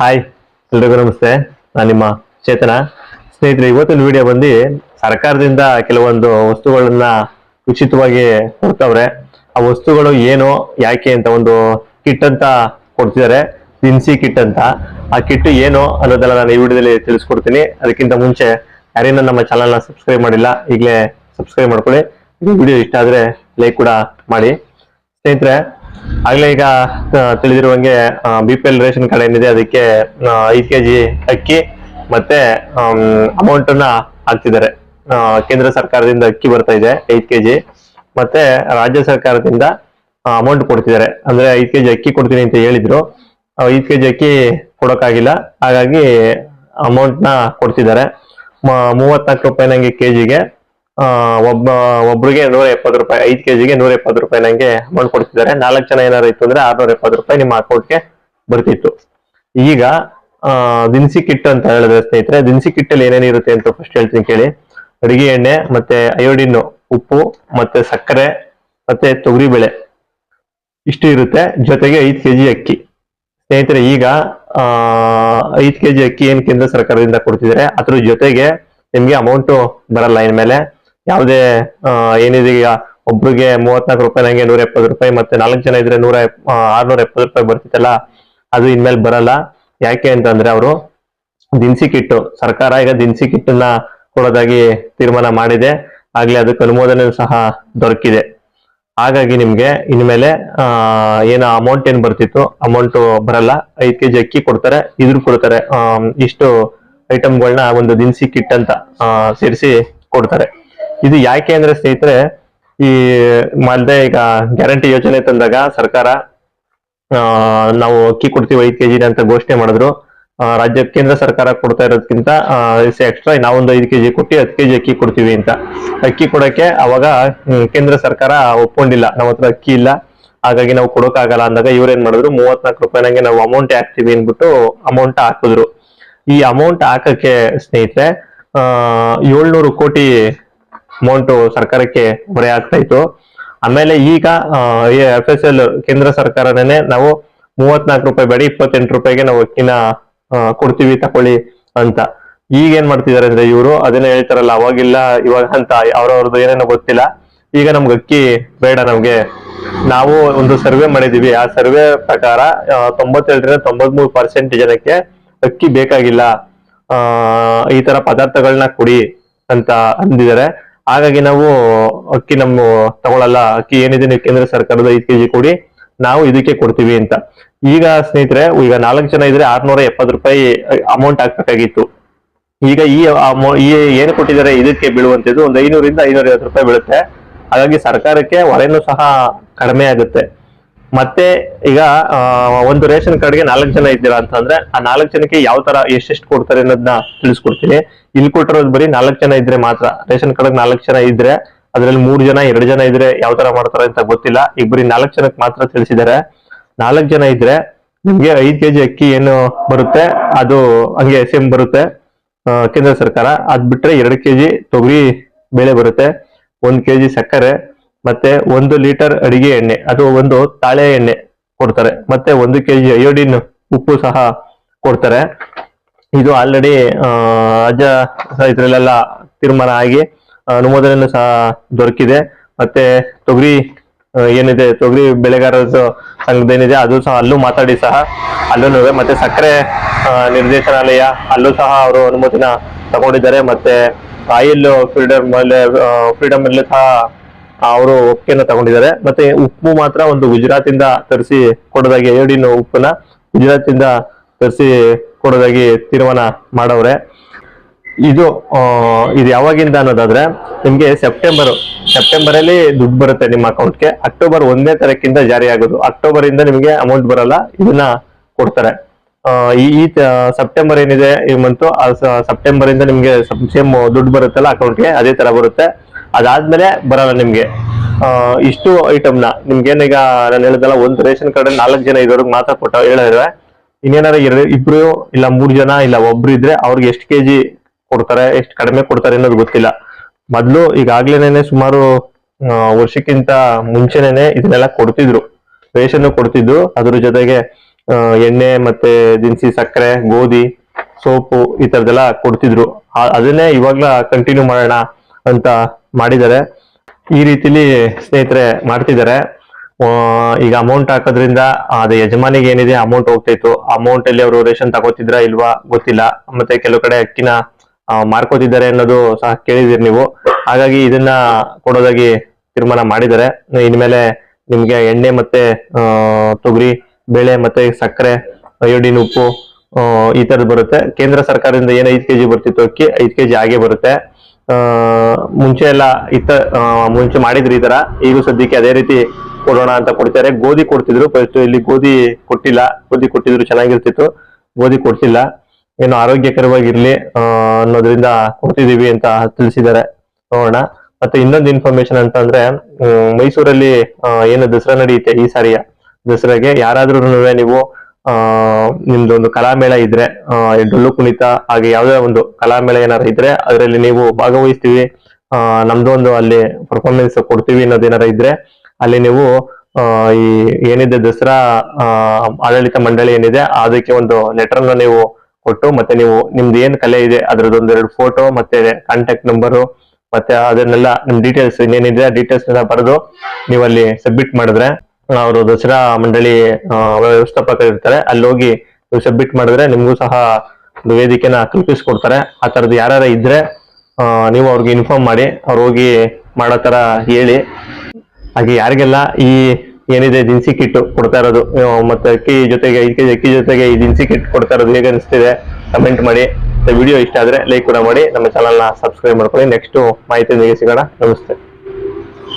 Hi ಎಲ್ರಿಗೂ ನಮಸ್ತೆ. ನಾನು ನಿಮ್ಮ ಚೇತನ. ಸ್ನೇಹಿತರೆ, ಇವತ್ತಿನ ವಿಡಿಯೋ ಬಂದು ಸರ್ಕಾರದಿಂದ ಕೆಲವೊಂದು ವಸ್ತುಗಳನ್ನ ಉಚಿತವಾಗಿ ಕೊಡ್ತವ್ರೆ. ಆ ವಸ್ತುಗಳು ಏನು, ಯಾಕೆ ಅಂತ ಒಂದು ಕಿಟ್ ಅಂತ ಕೊಡ್ತಿದ್ದಾರೆ ದಿನಸಿ ಕಿಟ್ ಅಂತ. ಆ ಕಿಟ್ ಏನು ಅನ್ನೋದೆಲ್ಲ ನಾನು ಈ ವಿಡಿಯೋದಲ್ಲಿ ತಿಳಿಸ್ಕೊಡ್ತೀನಿ. ಅದಕ್ಕಿಂತ ಮುಂಚೆ ಯಾರೇನ ನಮ್ಮ ಚಾನಲ್ನ ಸಬ್ಸ್ಕ್ರೈಬ್ ಮಾಡಿಲ್ಲ, ಈಗಲೇ ಸಬ್ಸ್ಕ್ರೈಬ್ ಮಾಡ್ಕೊಳ್ಳಿ. ವಿಡಿಯೋ ಇಷ್ಟ ಆದರೆ ಲೈಕ್ ಕೂಡ ಮಾಡಿ. ಸ್ನೇಹಿತರೆ ಆಗ್ಲೇ ಈಗ ತಿಳಿದಿರುವಂಗೆ B P L ration card ಏನಿದೆ ಅದಕ್ಕೆ ಐದು ಕೆ ಕೆಜಿ ಅಕ್ಕಿ ಮತ್ತೆ ಅಮೌಂಟ್ ಅನ್ನ ಹಾಕ್ತಿದ್ದಾರೆ. ಕೇಂದ್ರ ಸರ್ಕಾರದಿಂದ ಅಕ್ಕಿ ಬರ್ತಾ ಇದೆ ಐದು ಕೆಜಿ ಮತ್ತೆ ರಾಜ್ಯ ಸರ್ಕಾರದಿಂದ ಅಮೌಂಟ್ ಕೊಡ್ತಿದ್ದಾರೆ. ಅಂದ್ರೆ ಐದು ಕೆಜಿ ಅಕ್ಕಿ ಕೊಡ್ತೀನಿ ಅಂತ ಹೇಳಿದ್ರು. ಐದು ಕೆಜಿ ಅಕ್ಕಿ ಕೊಡೋಕ್ಕಾಗಿಲ್ಲ. ಹಾಗಾಗಿ ಅಮೌಂಟ್ನ ಕೊಡ್ತಿದ್ದಾರೆ. ಮೂವತ್ನಾಲ್ಕು ರೂಪಾಯಿ ನಂಗೆ ಕೆಜಿಗೆ ಆ, ಒಬ್ಬ, ಒಬ್ರಿಗೆ ನೂರ ಎಪ್ಪತ್ತು ರೂಪಾಯಿ, ಐದು ಕೆಜಿಗೆ ನೂರ ಎಪ್ಪತ್ತು ರೂಪಾಯಿ ನಂಗೆ ಅಮೌಂಟ್ ಕೊಡ್ತಿದ್ದಾರೆ. ನಾಲ್ಕು ಜನ ಏನಾರು ಇತ್ತು ಅಂದ್ರೆ ಆರ್ನೂರ ಎಪ್ಪತ್ತು ರೂಪಾಯಿ ನಿಮ್ಮ ಅಕೌಂಟ್ಗೆ ಬರ್ತಿತ್ತು. ಈಗ ದಿನಸಿ ಕಿಟ್ ಅಂತ ಹೇಳಿದ್ರೆ ಸ್ನೇಹಿತರೆ, ದಿನಸಿ ಕಿಟ್ ಅಲ್ಲಿ ಏನೇನು ಇರುತ್ತೆ ಅಂತ ಫಸ್ಟ್ ಹೇಳ್ತೀನಿ ಕೇಳಿ. ಅಡಿಗೆ ಎಣ್ಣೆ, ಮತ್ತೆ ಅಯೋಡಿನ್ ಉಪ್ಪು, ಮತ್ತೆ ಸಕ್ಕರೆ, ಮತ್ತೆ ತೊಗರಿಬೇಳೆ ಇಷ್ಟು ಇರುತ್ತೆ. ಜೊತೆಗೆ ಐದು ಕೆಜಿ ಅಕ್ಕಿ. ಸ್ನೇಹಿತರೆ, ಈಗ ಐದು ಕೆಜಿ ಅಕ್ಕಿ ಏನ್ ಕೇಂದ್ರ ಸರ್ಕಾರದಿಂದ ಕೊಡ್ತಿದ್ದಾರೆ? ಅದ್ರ ಜೊತೆಗೆ ನಿಮ್ಗೆ ಅಮೌಂಟ್ ಬರಲ್ಲ ಇನ್ಮೇಲೆ. ಯಾವುದೇ ಏನಿದೆ ಈಗ ಒಬ್ರಿಗೆ ಮೂವತ್ನಾಲ್ಕು ರೂಪಾಯಿ ನಂಗೆ ನೂರ ಎಪ್ಪತ್ತು ರೂಪಾಯಿ ಮತ್ತೆ ನಾಲ್ಕು ಜನ ಇದ್ರೆ ನೂರ ಆರ್ನೂರ ಎಪ್ಪತ್ತು ರೂಪಾಯಿ ಬರ್ತಿತ್ತಲ್ಲ, ಅದು ಇನ್ಮೇಲೆ ಬರಲ್ಲ. ಯಾಕೆ ಅಂತಂದ್ರೆ ಅವರು ದಿನಸಿ ಕಿಟ್ಟು ಸರ್ಕಾರ ಈಗ ದಿನಸಿ ಕಿಟ್ಟನ್ನ ಕೊಡೋದಾಗಿ ತೀರ್ಮಾನ ಮಾಡಿದೆ. ಆಗ್ಲೇ ಅದಕ್ಕೆ ಅನುಮೋದನೆ ಸಹ ದೊರಕಿದೆ. ಹಾಗಾಗಿ ನಿಮ್ಗೆ ಇನ್ಮೇಲೆ ಏನು ಅಮೌಂಟ್ ಏನ್ ಬರ್ತಿತ್ತು ಅಮೌಂಟ್ ಬರಲ್ಲ. ಐದ್ ಕೆಜಿ ಅಕ್ಕಿ ಕೊಡ್ತಾರೆ, ಇದ್ರ ಕೊಡ್ತಾರೆ. ಇಷ್ಟು ಐಟಮ್ಗಳನ್ನ ಒಂದು ದಿನಸಿ ಕಿಟ್ ಅಂತ ಸೇರಿಸಿ ಕೊಡ್ತಾರೆ. ಇದು ಯಾಕೆ ಅಂದ್ರೆ ಸ್ನೇಹಿತರೆ, ಈ ಮಲ್ದೆ ಈಗ ಗ್ಯಾರಂಟಿ ಯೋಜನೆ ತಂದಾಗ ಸರ್ಕಾರ ನಾವು ಅಕ್ಕಿ ಕೊಡ್ತೀವಿ ಐದು ಕೆಜಿ ಅಂತ ಘೋಷಣೆ ಮಾಡಿದ್ರು. ರಾಜ್ಯ ಕೇಂದ್ರ ಸರ್ಕಾರ ಕೊಡ್ತಾ ಇರೋದಕ್ಕಿಂತ ಎಕ್ಸ್ಟ್ರಾ ನಾವೊಂದು ಐದು ಕೆಜಿ ಕೊಟ್ಟು ಹತ್ತು ಕೆಜಿ ಅಕ್ಕಿ ಕೊಡ್ತೀವಿ ಅಂತ. ಅಕ್ಕಿ ಕೊಡಕ್ಕೆ ಅವಾಗ ಕೇಂದ್ರ ಸರ್ಕಾರ ಒಪ್ಕೊಂಡಿಲ್ಲ. ನಮ್ಮ ಹತ್ರ ಅಕ್ಕಿ ಇಲ್ಲ. ಹಾಗಾಗಿ ನಾವು ಕೊಡೋಕ್ಕಾಗಲ್ಲ ಅಂದಾಗ ಇವ್ರೇನ್ ಮಾಡಿದ್ರು, ಮೂವತ್ನಾಲ್ಕು ರೂಪಾಯಿನಂಗೆ ನಾವು ಅಮೌಂಟ್ ಹಾಕ್ತೀವಿ ಅಂದ್ಬಿಟ್ಟು ಅಮೌಂಟ್ ಹಾಕಿದ್ರು. ಈ ಅಮೌಂಟ್ ಹಾಕಕ್ಕೆ ಸ್ನೇಹಿತರೆ ಏಳ್ನೂರು ಕೋಟಿ ಅಮೌಂಟ್ ಸರ್ಕಾರಕ್ಕೆ ಹೊರೆ ಆಗ್ತಾ ಇತ್ತು. ಆಮೇಲೆ ಈಗ ಎಫ್ ಎಸ್ ಎಲ್ ಕೇಂದ್ರ ಸರ್ಕಾರನೇ ನಾವು ಮೂವತ್ನಾಲ್ಕು ರೂಪಾಯಿ ಬೇಡ, ಇಪ್ಪತ್ತೆಂಟು ರೂಪಾಯಿಗೆ ನಾವು ಅಕ್ಕಿನ ಕೊಡ್ತೀವಿ, ತಕೊಳ್ಳಿ ಅಂತ. ಈಗ ಏನ್ ಮಾಡ್ತಿದ್ದಾರೆ ಅಂದ್ರೆ ಇವರು ಅದನ್ನ ಹೇಳ್ತಾರಲ್ಲ, ಅವಾಗಿಲ್ಲ, ಇವಾಗ ಅಂತ ಅವ್ರವ್ರದ್ದು ಏನೇನೋ ಗೊತ್ತಿಲ್ಲ. ಈಗ ನಮ್ಗೆ ಅಕ್ಕಿ ಬೇಡ ನಮ್ಗೆ. ನಾವು ಒಂದು ಸರ್ವೆ ಮಾಡಿದೀವಿ ಆ ಸರ್ವೆ ಪ್ರಕಾರ ತೊಂಬತ್ತೇಳರಿಂದ ತೊಂಬತ್ಮೂರು ಪರ್ಸೆಂಟ್ ಜನಕ್ಕೆ ಅಕ್ಕಿ ಬೇಕಾಗಿಲ್ಲ. ಆ, ಈ ತರ ಪದಾರ್ಥಗಳನ್ನ ಕೊಡಿ ಅಂತ ಅಂದಿದ್ದಾರೆ. ಹಾಗಾಗಿ ನಾವು ಅಕ್ಕಿ ನಮ್ಮ ತಗೊಳ್ಳಲ್ಲ ಅಕ್ಕಿ ಏನಿದೆ ಕೇಂದ್ರ ಸರ್ಕಾರದ ಐದು ಕೆಜಿ ಕೊಡಿ ನಾವು ಇದಕ್ಕೆ ಕೊಡ್ತೀವಿ ಅಂತ. ಈಗ ಸ್ನೇಹಿತರೆ, ಈಗ ನಾಲ್ಕು ಜನ ಇದ್ರೆ ಆರ್ನೂರ ಎಪ್ಪತ್ತು ರೂಪಾಯಿ ಅಮೌಂಟ್ ಹಾಕ್ಬೇಕಾಗಿತ್ತು ಈಗ ಈ ಈ ಏನು ಕೊಟ್ಟಿದ್ದಾರೆ ಇದಕ್ಕೆ ಬೀಳುವಂತದ್ದು ಒಂದು ಐನೂರಿಂದ ಐನೂರ ಐವತ್ತು ರೂಪಾಯಿ ಬೀಳುತ್ತೆ. ಹಾಗಾಗಿ ಸರ್ಕಾರಕ್ಕೆ ಹೊರೆನೂ ಸಹ ಕಡಿಮೆ ಆಗುತ್ತೆ. ಮತ್ತೆ ಈಗ ಒಂದು ರೇಷನ್ ಕಾರ್ಡ್ಗೆ ನಾಲ್ಕು ಜನ ಇದ್ದೀರಾ ಅಂತಂದ್ರೆ, ಆ ನಾಲ್ಕು ಜನಕ್ಕೆ ಯಾವ ತರ ಎಷ್ಟೆಷ್ಟು ಕೊಡ್ತಾರೆ ಅನ್ನೋದನ್ನ ತಿಳಿಸ್ಕೊಡ್ತೀನಿ. ಇಲ್ಲಿ ಕೊಟ್ಟಿರೋದು ಬರೀ ನಾಲ್ಕು ಜನ ಇದ್ರೆ ಮಾತ್ರ. ರೇಷನ್ ಕಾರ್ಡ್ ನಾಲ್ಕು ಜನ ಇದ್ರೆ, ಅದ್ರಲ್ಲಿ ಮೂರು ಜನ, ಎರಡು ಜನ ಇದ್ರೆ ಯಾವ ತರ ಮಾಡ್ತಾರೆ ಅಂತ ಗೊತ್ತಿಲ್ಲ. ಈಗ ನಾಲ್ಕು ಜನಕ್ಕೆ ಮಾತ್ರ ತಿಳಿಸಿದ್ದಾರೆ. ನಾಲ್ಕು ಜನ ಇದ್ರೆ ನಿಮ್ಗೆ ಐದ್ ಕೆಜಿ ಅಕ್ಕಿ ಏನು ಬರುತ್ತೆ? ಅದು ಹಂಗೆ ಸೇಮ್ ಬರುತ್ತೆ ಕೇಂದ್ರ ಸರ್ಕಾರ. ಅದ್ ಬಿಟ್ರೆ ಎರಡು ಕೆಜಿ ತೊಗರಿ ಬೇಳೆ ಬರುತ್ತೆ, ಒಂದ್ ಕೆಜಿ ಸಕ್ಕರೆ ಮತ್ತೆ ಒಂದು ಲೀಟರ್ ಅಡಿಗೆ ಎಣ್ಣೆ ಅದು ಒಂದು ತಾಳೆ ಎಣ್ಣೆ ಕೊಡ್ತಾರೆ. ಮತ್ತೆ ಒಂದು ಕೆಜಿ ಅಯೋಡಿನ್ ಉಪ್ಪು ಸಹ ಕೊಡ್ತಾರೆ. ಇದು ಆಲ್ರೆಡಿ ರಾಜ್ಯ ಇದರಲ್ಲೆಲ್ಲ ತೀರ್ಮಾನ ಆಗಿ ಅನುಮೋದನೆ ಸಹ ದೊರಕಿದೆ. ಮತ್ತೆ ತೊಗರಿ ಏನಿದೆ, ತೊಗರಿ ಬೆಳೆಗಾರರ ಸಂಘದೇನಿದೆ ಅದು ಸಹ ಅಲ್ಲೂ ಮಾತಾಡಿ ಸಹ ಅಲ್ಲೂ ಮತ್ತೆ ಸಕ್ಕರೆ ನಿರ್ದೇಶನಾಲಯ ಅಲ್ಲೂ ಸಹ ಅವರು ಅನುಮತಿನ ತಗೊಂಡಿದ್ದಾರೆ. ಮತ್ತೆ, ಆಯಿಲ್ ಫ್ರೀಡಮ್ ಫ್ರೀಡಮ್ ಅಲ್ಲೂ ಸಹ ಅವರು ಒಪ್ಪಿಗೆನ ತಗೊಂಡಿದ್ದಾರೆ. ಮತ್ತೆ ಉಪ್ಪು ಮಾತ್ರ ಒಂದು ಗುಜರಾತ್ ಇಂದ ತರಿಸಿ ಕೊಡೋದಾಗಿ ಏಡಿನ ಉಪ್ಪನ್ನ ಗುಜರಾತ್ ಇಂದ ತರಿಸಿ ಕೊಡೋದಾಗಿ ತೀರ್ಮಾನ ಮಾಡವ್ರೆ. ಇದು ಇದು ಯಾವಾಗಿಂದ ಅನ್ನೋದಾದ್ರೆ, ನಿಮ್ಗೆ ಸೆಪ್ಟೆಂಬರ್ ಸೆಪ್ಟೆಂಬರ್ ಅಲ್ಲಿ ದುಡ್ಡು ಬರುತ್ತೆ ನಿಮ್ಮ ಅಕೌಂಟ್ಗೆ. ಅಕ್ಟೋಬರ್ ಒಂದನೇ ತಾರೀಕಿಂದ ಜಾರಿ ಆಗೋದು. ಅಕ್ಟೋಬರ್ ಇಂದ ನಿಮಗೆ ಅಮೌಂಟ್ ಬರಲ್ಲ, ಇದನ್ನ ಕೊಡ್ತಾರೆ. ಈ ಸೆಪ್ಟೆಂಬರ್ ಏನಿದೆ ಈ ಮಂತ್ ಸೆಪ್ಟೆಂಬರ್ ಇಂದ ನಿಮ್ಗೆ ಸೇಮ್ ದುಡ್ಡು ಬರುತ್ತಲ್ಲ ಅಕೌಂಟ್ಗೆ, ಅದೇ ತರ ಬರುತ್ತೆ. ಅದಾದ್ಮೇಲೆ ಬರಲ್ಲ ನಿಮ್ಗೆ. ಇಷ್ಟು ಐಟಮ್ನ ನಿಮ್ಗೇನೀಗ ನಾನು ಹೇಳಿದಲ್ಲ ಒಂದು ರೇಷನ್ ಕಾರ್ಡ್ ನಾಲ್ಕು ಜನ ಇರೋರ್ಗೆ ಮಾತ್ರ ಕೊಟ್ಟ ಹೇಳಿದ್ರೆ ಇನ್ನೇನಾರ ಎರಡು ಇಬ್ರು ಇಲ್ಲ ಮೂರು ಜನ ಇಲ್ಲ ಒಬ್ರು ಇದ್ರೆ ಅವ್ರಿಗೆ ಎಷ್ಟು ಕೆಜಿ ಕೊಡ್ತಾರೆ, ಎಷ್ಟು ಕಡಿಮೆ ಕೊಡ್ತಾರೆ ಅನ್ನೋದು ಗೊತ್ತಿಲ್ಲ. ಮೊದಲು ಈಗಾಗ್ಲೇನೆ ಸುಮಾರು ವರ್ಷಕ್ಕಿಂತ ಮುಂಚೆನೇನೆ ಇದನ್ನೆಲ್ಲ ಕೊಡ್ತಿದ್ರು. ರೇಷನ್ ಕೊಡ್ತಿದ್ರು ಅದ್ರ ಜೊತೆಗೆ ಎಣ್ಣೆ ಮತ್ತೆ ದಿನಸಿ ಸಕ್ಕರೆ, ಗೋಧಿ, ಸೋಪು ಈ ತರದೆಲ್ಲ ಕೊಡ್ತಿದ್ರು. ಅದನ್ನೇ ಇವಾಗ್ಲ ಕಂಟಿನ್ಯೂ ಮಾಡೋಣ ಅಂತ ಮಾಡಿದ್ದಾರೆ. ಈ ರೀತಿಲಿ ಸ್ನೇಹಿತರೆ ಮಾಡ್ತಿದ್ದಾರೆ. ಈಗ ಅಮೌಂಟ್ ಹಾಕೋದ್ರಿಂದ ಅದು ಯಜಮಾನಿಗೆ ಏನಿದೆ ಅಮೌಂಟ್ ಹೋಗ್ತಾ ಇತ್ತು ಅಮೌಂಟ್ ಅಲ್ಲಿ ಅವರು ರೇಷನ್ ತಗೋತಿದ್ರ ಇಲ್ವಾ ಗೊತ್ತಿಲ್ಲ. ಮತ್ತೆ ಕೆಲವು ಕಡೆ ಅಕ್ಕಿನ ಮಾರ್ಕೋತಿದ್ದಾರೆ ಅನ್ನೋದು ಸಹ ಕೇಳಿದಿರಿ ನೀವು. ಹಾಗಾಗಿ ಇದನ್ನ ಕೊಡೋದಾಗಿ ತೀರ್ಮಾನ ಮಾಡಿದ್ದಾರೆ. ಇನ್ಮೇಲೆ ನಿಮ್ಗೆ ಎಣ್ಣೆ ಮತ್ತೆ ತೊಗರಿ, ಬೇಳೆ ಮತ್ತೆ ಸಕ್ಕರೆ, ಅಯೋಡಿನ್ ಉಪ್ಪು ಈ ತರದ್ ಬರುತ್ತೆ. ಕೇಂದ್ರ ಸರ್ಕಾರದಿಂದ ಏನ್ ಐದ್ ಕೆಜಿ ಬರ್ತಿತ್ತು ಅಕ್ಕಿ? ಐದ್ ಕೆಜಿ ಹಾಗೆ ಬರುತ್ತೆ. ಮುಂಚೆ ಎಲ್ಲ ಇತ್ತ ಮುಂಚೆ ಮಾಡಿದ್ರು ಈ ತರ. ಈಗೂ ಸದ್ಯಕ್ಕೆ ಅದೇ ರೀತಿ ಕೊಡೋಣ ಅಂತ ಕೊಡ್ತಾರೆ. ಗೋಧಿ ಕೊಡ್ತಿದ್ರು ಫಸ್ಟ್ ಇಲ್ಲಿ ಗೋಧಿ ಕೊಟ್ಟಿಲ್ಲ. ಗೋಧಿ ಕೊಟ್ಟಿದ್ರು ಚೆನ್ನಾಗಿರ್ತಿತ್ತು. ಗೋಧಿ ಕೊಡ್ತಿಲ್ಲ ಏನು ಆರೋಗ್ಯಕರವಾಗಿರ್ಲಿ ಅನ್ನೋದ್ರಿಂದ ಕೊಡ್ತಿದೀವಿ ಅಂತ ತಿಳಿಸಿದ್ದಾರೆ. ನೋಡೋಣ. ಮತ್ತೆ ಇನ್ನೊಂದು ಇನ್ಫಾರ್ಮೇಶನ್ ಅಂತ ಅಂದ್ರೆ ಮೈಸೂರಲ್ಲಿ ಏನು ದಸರಾ ನಡೆಯುತ್ತೆ ಈ ಸಾರಿಯ? ದಸರಾಗೆ ಯಾರಾದ್ರೂ ನೀವು ನಿಮ್ದು ಒಂದು ಕಲಾಮೇಳ ಇದ್ರೆ ಡೊಳ್ಳು ಕುಣಿತ ಹಾಗೆ ಯಾವ್ದೇ ಒಂದು ಕಲಾಮೇಳ ಏನಾರ ಇದ್ರೆ ಅದರಲ್ಲಿ ನೀವು ಭಾಗವಹಿಸ್ತೀವಿ. ನಮ್ದು ಒಂದು ಅಲ್ಲಿ ಪರ್ಫಾರ್ಮೆನ್ಸ್ ಕೊಡ್ತೀವಿ ಅನ್ನೋದೇನಾರ ಇದ್ರೆ ಅಲ್ಲಿ ನೀವು ಈ ಏನಿದೆ ದಸರಾ ಆಡಳಿತ ಮಂಡಳಿ ಏನಿದೆ ಅದಕ್ಕೆ ಒಂದು ಲೆಟರ್ನ ನೀವು ಕೊಟ್ಟು ಮತ್ತೆ ನೀವು ನಿಮ್ದು ಏನ್ ಕಲೆ ಇದೆ ಅದ್ರದ್ದು ಎರಡು ಫೋಟೋ ಮತ್ತೆ ಕಾಂಟ್ಯಾಕ್ಟ್ ನಂಬರು ಮತ್ತೆ ಅದನ್ನೆಲ್ಲ ನಿಮ್ ಡೀಟೇಲ್ಸ್ ಇನ್ನೇನಿದೆ ಡೀಟೇಲ್ಸ್ ಎಲ್ಲ ಬರೆದು ನೀವು ಅಲ್ಲಿ ಸಬ್ಮಿಟ್ ಮಾಡಿದ್ರೆ ಅವರು ದಸರಾ ಮಂಡಳಿ ವ್ಯವಸ್ಥಾಪಕರು ಇರ್ತಾರೆ. ಅಲ್ಲಿ ಹೋಗಿ ನೀವು ಸಬ್ಮಿಟ್ ಮಾಡಿದ್ರೆ ನಿಮಗೂ ಸಹ ಒಂದು ವೇದಿಕೆನ ಕಲ್ಪಿಸ್ಕೊಡ್ತಾರೆ. ಆ ಥರದ್ದು ಯಾರು ಇದ್ರೆ ನೀವು ಅವ್ರಿಗೆ ಇನ್ಫಾರ್ಮ್ ಮಾಡಿ, ಅವ್ರು ಹೋಗಿ ಮಾಡೋ ಥರ ಹೇಳಿ. ಹಾಗೆ ಯಾರಿಗೆಲ್ಲ ಈ ಏನಿದೆ ದಿನಸಿ ಕಿಟ್ ಕೊಡ್ತಾ ಇರೋದು ಮತ್ತೆ ಅಕ್ಕಿ ಜೊತೆಗೆ ಐದು ಕೆಜಿ ಅಕ್ಕಿ ಜೊತೆಗೆ ಈ ದಿನಸಿ ಕಿಟ್ ಕೊಡ್ತಾ ಇರೋದು ಹೇಗೆ ಅನಿಸ್ತಿದೆ ಕಮೆಂಟ್ ಮಾಡಿ. ವಿಡಿಯೋ ಇಷ್ಟ ಆದರೆ ಲೈಕ್ ಕೂಡ ಮಾಡಿ. ನಮ್ಮ ಚಾನಲ್ನ ಸಬ್ಸ್ಕ್ರೈಬ್ ಮಾಡ್ಕೊಳ್ಳಿ. ನೆಕ್ಸ್ಟು ಮಾಹಿತಿ ನಿಮಗೆ ಸಿಗೋಣ. ನಮಸ್ತೆ.